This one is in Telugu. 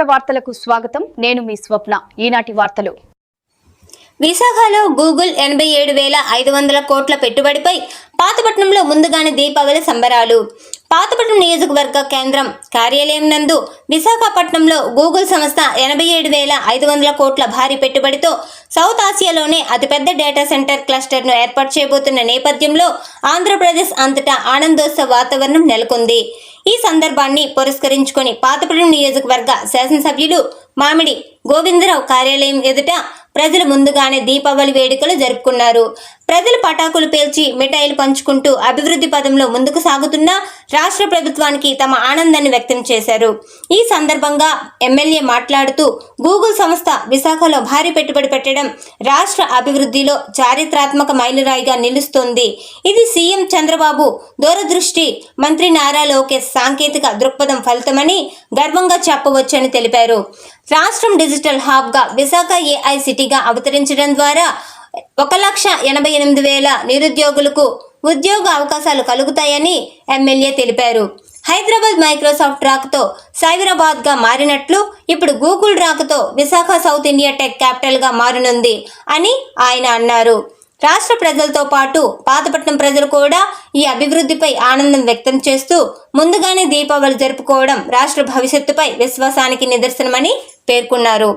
రాష్ట్ర వార్తలకు స్వాగతం. నేను మీ స్వప్న. ఈనాటి వార్తలు. విశాఖలో గూగుల్ ఎనభై ఏడు వేల ఐదు వందల కోట్ల పెట్టుబడిపై పాతపట్నంలో ముందుగానే దీపావళి సంబరాలు. పాతపట్నం నియోజకవర్గ కేంద్రం కార్యాలయం నందు విశాఖపట్నంలో గూగుల్ సంస్థ ఎనభై ఏడు వేల ఐదు వందల కోట్ల భారీ పెట్టుబడితో సౌత్ ఆసియాలోనే అతిపెద్ద డేటా సెంటర్ క్లస్టర్ను ఏర్పాటు చేయబోతున్న నేపథ్యంలో ఆంధ్రప్రదేశ్ అంతటా ఆనందోత్సవ వాతావరణం నెలకొంది. ఈ సందర్భాన్ని పురస్కరించుకొని పాతపురం నియోజకవర్గ శాసనసభ్యులు మామిడి గోవిందరావు కార్యాలయం ఎదుట ప్రజలు ముందుగానే దీపావళి వేడుకలు జరుపుకున్నారు. ప్రజలు పటాకులు పేల్చి మిఠాయిలు పంచుకుంటూ అభివృద్ధి పదంలో ముందుకు సాగుతున్న రాష్ట్ర ప్రభుత్వానికి తమ ఆనందాన్ని వ్యక్తం చేశారు. ఈ సందర్భంగా ఎమ్మెల్యే మాట్లాడుతూ గూగుల్ సంస్థ విశాఖలో భారీ పెట్టుబడి పెట్టడం రాష్ట్ర అభివృద్ధిలో చారిత్రాత్మక మైలురాయిగా నిలుస్తోంది. ఇది సీఎం చంద్రబాబు దూరదృష్టి మంత్రి నారా లోకేష్ సాంకేతిక దృక్పథం ఫలితమని గర్వంగా చెప్పవచ్చని తెలిపారు. రాష్ట్రం డిజిటల్ హాబ్గా విశాఖ ఏఐ సిటీగా అవతరించడం ద్వారా ఒక లక్ష ఎనభై ఎనిమిది వేల నిరుద్యోగులకు ఉద్యోగ అవకాశాలు కలుగుతాయని ఎమ్మెల్యే తెలిపారు. హైదరాబాద్ మైక్రోసాఫ్ట్ రాకతో సైబరాబాద్గా మారినట్లు ఇప్పుడు గూగుల్ రాకతో విశాఖ సౌత్ ఇండియా టెక్ క్యాపిటల్గా మారనుంది అని ఆయన అన్నారు. రాష్ట్ర ప్రజలతో పాటు పాతపట్నం ప్రజలు కూడా ఈ అభివృద్ధిపై ఆనందం వ్యక్తం చేస్తూ ముందుగానే దీపావళి జరుపుకోవడం రాష్ట్ర భవిష్యత్తుపై విశ్వాసానికి నిదర్శనమని పేర్కొన్నారు.